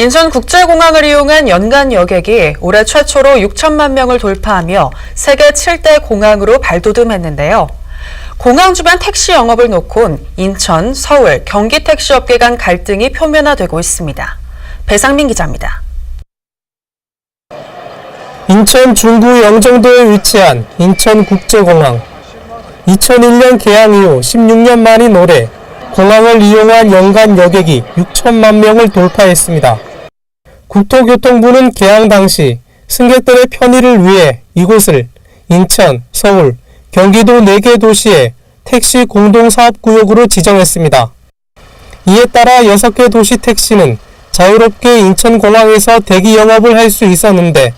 인천국제공항을 이용한 연간 여객이 올해 최초로 6천만 명을 돌파하며 세계 7대 공항으로 발돋움했는데요. 공항 주변 택시 영업을 놓곤 인천, 서울, 경기 택시 업계 간 갈등이 표면화되고 있습니다. 배상민 기자입니다. 인천 중구 영종도에 위치한 인천국제공항. 2001년 개항 이후 16년 만인 올해 공항을 이용한 연간 여객이 6천만 명을 돌파했습니다. 국토교통부는 개항 당시 승객들의 편의를 위해 이곳을 인천, 서울, 경기도 4개 도시의 택시 공동사업구역으로 지정했습니다. 이에 따라 6개 도시 택시는 자유롭게 인천공항에서 대기 영업을 할 수 있었는데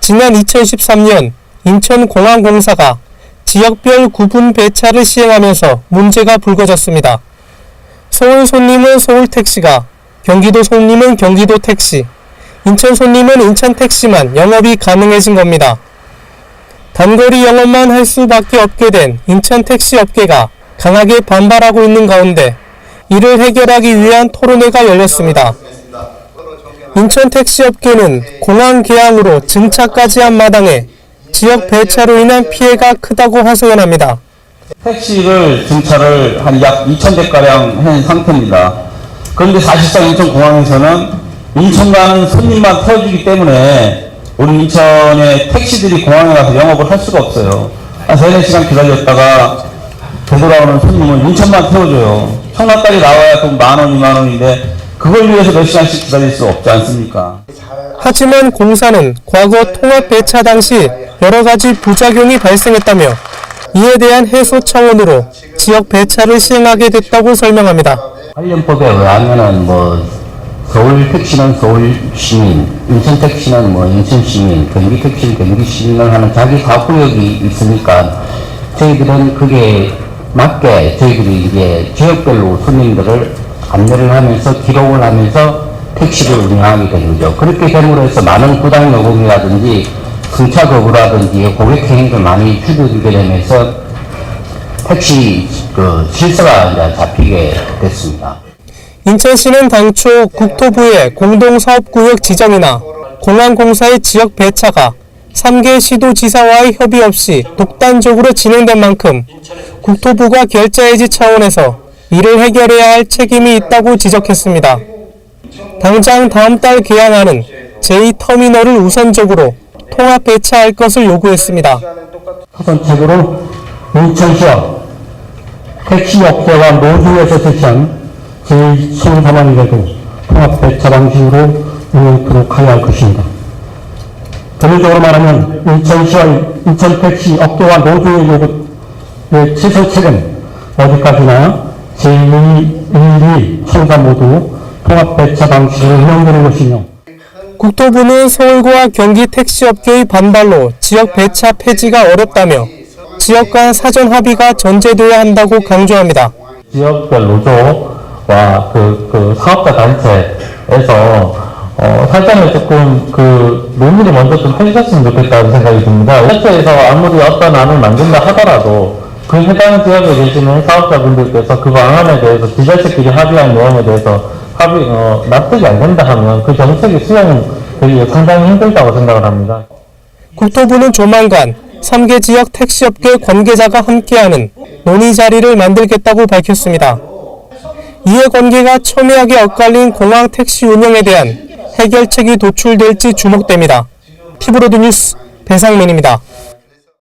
지난 2013년 인천공항공사가 지역별 구분 배차를 시행하면서 문제가 불거졌습니다. 서울 손님은 서울 택시가, 경기도 손님은 경기도 택시, 인천 손님은 인천 택시만 영업이 가능해진 겁니다. 단거리 영업만 할 수밖에 없게 된 인천 택시 업계가 강하게 반발하고 있는 가운데 이를 해결하기 위한 토론회가 열렸습니다. 인천 택시 업계는 공항 개항으로 증차까지 한 마당에 지역 배차로 인한 피해가 크다고 하소연합니다. 택시를 증차를 한 약 2,000대가량 한 상태입니다. 그런데 사실상 인천공항에서는 인천 가는 손님만 태워주기 때문에 우리 인천의 택시들이 공항에 가서 영업을 할 수가 없어요. 한 3, 4시간 기다렸다가 되돌아오는 손님은 인천만 태워줘요. 청라까지 나와야 돈 만 원, 이만 원인데 그걸 위해서 몇 시간씩 기다릴 수 없지 않습니까? 하지만 공사는 과거 통합 배차 당시 여러 가지 부작용이 발생했다며 이에 대한 해소 차원으로 지역 배차를 시행하게 됐다고 설명합니다. 관련법에 의하면은 뭐 서울 택시는 서울 시민, 인천 택시는 뭐 인천 시민, 경기 택시는 경기 시민을 하는 자기 사구역이 있으니까 저희들은 그게 맞게 저희들이 이제 지역별로 손님들을 안내를 하면서 기록을 하면서 택시를 운영하게 된 거죠. 그렇게 됨으로 해서 많은 부당 요금이라든지 승차 거부라든지 고객 행위가 많이 줄어들게 되면서 택시 그 실수가 이제 잡히게 됐습니다. 인천시는 당초 국토부의 공동사업구역 지정이나 공항공사의 지역 배차가 3개 시도지사와의 협의 없이 독단적으로 진행된 만큼 국토부가 결자해지 차원에서 이를 해결해야 할 책임이 있다고 지적했습니다. 당장 다음 달 개항하는 제2터미널을 우선적으로 통합 배차할 것을 요구했습니다. 우선적으로 인천시와 택시업계와 노조에서 제시한 제23항에도 통합 배차 방식으로 운영토록 하여야 할 것입니다. 결론적으로 말하면 인천시와 인천 택시 업계와 노조의 요구의 취소 책은 어디까지나 제1, 1, 2, 청사 모두 통합 배차 방식으로 운영되는 것이며 국토부는 서울과 경기 택시업계의 반발로 지역 배차 폐지가 어렵다며 지역 간 사전 합의가 전제돼야 한다고 강조합니다. 지역별 노조와 그, 그 사업자 단체에서 어, 살짝은 조금 그 논의를 먼저 좀 해주셨으면 좋겠다는 생각이 듭니다. 단체에서 아무리 어떤 안을 만든다 하더라도 그 해당 지역에 계시는 사업자분들께서 그 방안에 대해서 지자체끼리 합의한 내용에 대해서 합의, 어, 납득이 안 된다 하면 그 정책이 수용되기 상당히 힘들다고 생각을 합니다. 국토부는 조만간 3개 지역 택시업계 관계자가 함께하는 논의 자리를 만들겠다고 밝혔습니다. 이해관계가 첨예하게 엇갈린 공항 택시 운영에 대한 해결책이 도출될지 주목됩니다. 피브로드 뉴스 배상민입니다.